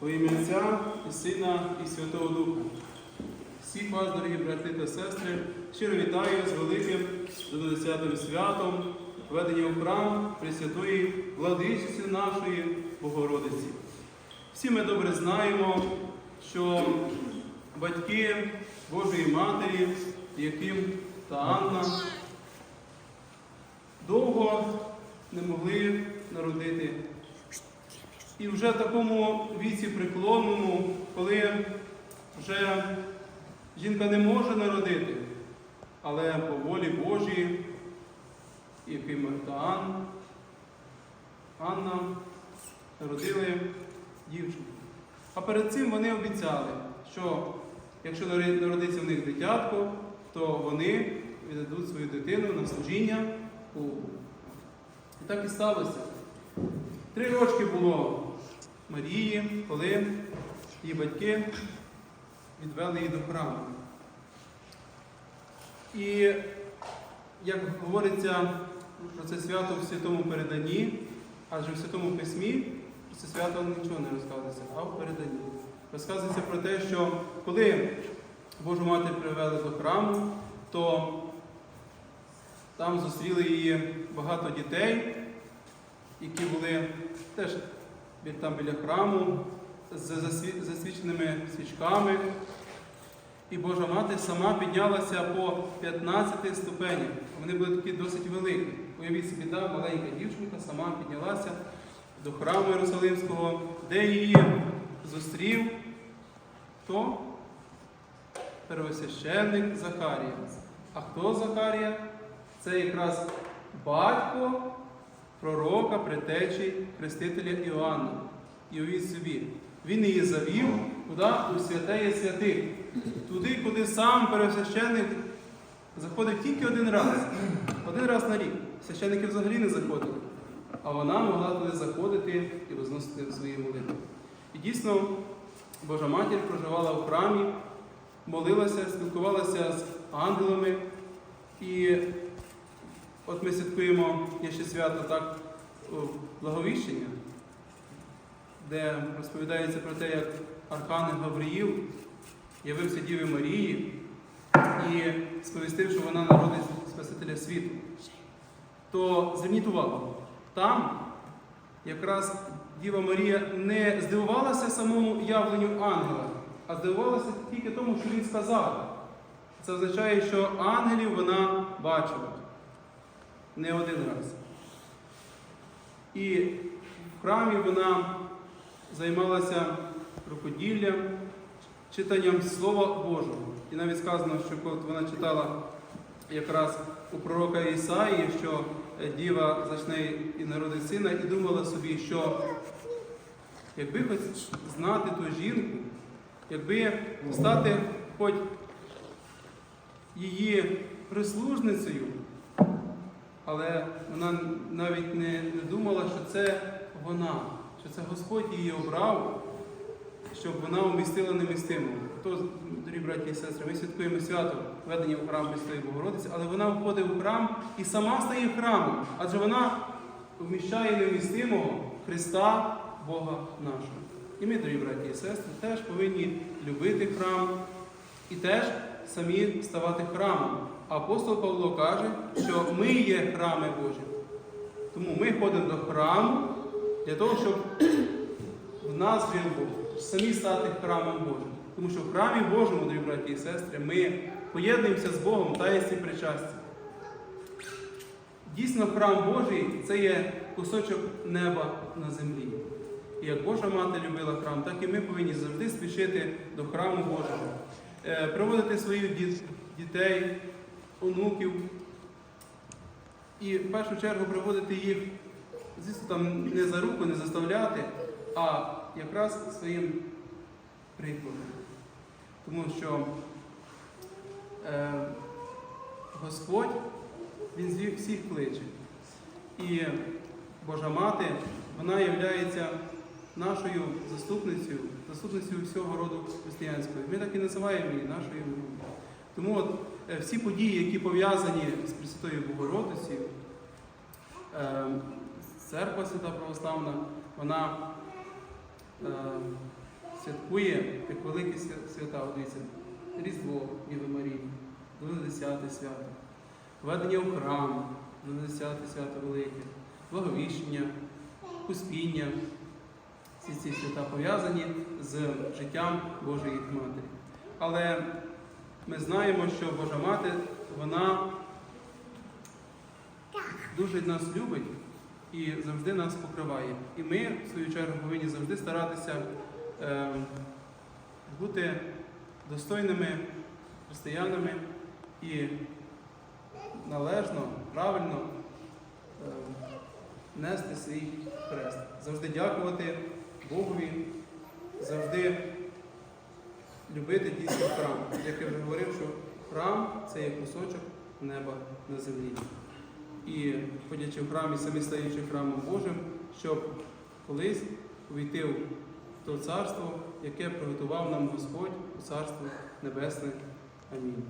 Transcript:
Во ім'я Отця і Сина і Святого Духа. Всіх вас, дорогі брати та сестри, щиро вітаю з великим Десятим святом, введення в храм Пресвятої владичиці нашої Богородиці. Всі ми добре знаємо, що батьки Божої Матері, Яким та Анна, довго не могли народити. І вже в такому віці преклонному, коли вже жінка не може народити, але по волі Божій, яким та Ан, Анна народили дівчинку. А перед цим вони обіцяли, що якщо народиться в них дитятко, то вони віддадуть свою дитину на служіння Богу. І так і сталося. Три рочки було Марії, коли її батьки відвели її до храму. І як говориться про це свято в святому переданні, адже в Святому Письмі про це свято нічого не розказується, а в переданні. Розказується про те, що коли Божу Мати привели до храму, то там зустріли її багато дітей, які були теж там біля храму з засвіченими свічками. І Божа Мати сама піднялася по 15 ступенях. Вони були такі досить великі. Уявіть собі, та маленька дівчинка сама піднялася до храму Єрусалимського, де її зустрів хто? Первосвященник Захарія. А хто Захарія? Це якраз батько пророка, притечі, хрестителя Іоанна. І уявіть собі, він її завів куди? У святеє святих. Туди, куди сам первосвященник заходив тільки один раз. Один раз на рік. Священники взагалі не заходили. А вона могла туди заходити і розносити свої молитви. І дійсно, Божа Матір проживала в храмі, молилася, спілкувалася з ангелами. І от ми святкуємо є ще свято так благовіщення, де розповідається про те, як Архангел Гавриїл явився Діві Марії і сповістив, що вона народить Спасителя світу. То зверніть увагу, там якраз Діва Марія не здивувалася самому явленню ангела, а здивувалася тільки тому, що він сказав. Це означає, що ангелів вона бачила не один раз. І в храмі вона займалася рукоділлям, читанням Слова Божого. І навіть сказано, що коли вона читала якраз у пророка Ісаї, що е, діва зачне і народить сина, і думала собі, що якби хоч знати ту жінку, якби стати хоч її прислужницею, але вона навіть не, думала, що це вона, що це Господь її обрав, щоб вона умістила немістиму. То, дорогі браті і сестри, ми святкуємо свято введення в храм Христої Богородиці, але вона входить в храм і сама стає храмом, адже вона вміщає невмістимого Христа Бога нашого. І ми, дорогі браті і сестри, теж повинні любити храм і теж самі ставати храмом. Апостол Павло каже, що ми є храми Божі. Тому ми ходимо до храму для того, щоб в нас жив Бог, самі стати храмом Божим. Тому що в храмі Божому, дорогі браті і сестри, ми поєднуємося з Богом в таїнстві причастя. Дійсно, храм Божий це є кусочок неба на землі. І як Божа мати любила храм, так і ми повинні завжди спішити до храму Божого, приводити своїх діт- дітей, онуків. І в першу чергу приводити їх, звісно, там не за руку, не заставляти, а якраз своїм прикладом. Тому що е, Господь, Він всіх кличе. І Божа Мати, вона є нашою заступницею, заступницею всього роду християнського. Ми так і називаємо її нашою. Тому от е, всі події, які пов'язані з Пресвятою Богородицею, е, церква Свята Православна, вона е, святкує як великі свята, дивіться, Різдво Діви Марії, 20 свято, введення у храм, 20 свято велике, благовіщення, успіння. Всі ці свята пов'язані з життям Божої Матері. Але ми знаємо, що Божа Мати, вона дуже нас любить і завжди нас покриває. І ми, в свою чергу, повинні завжди старатися е, бути достойними християнами і належно, правильно е, нести свій хрест. Завжди дякувати Богові, завжди любити дійсно храм. Як я вже говорив, що храм це є кусочок неба на землі. І ходячи в храм і самі стаючи храмом Божим, щоб колись увійти в то царство, яке приготував нам Господь у царство небесне. Амінь.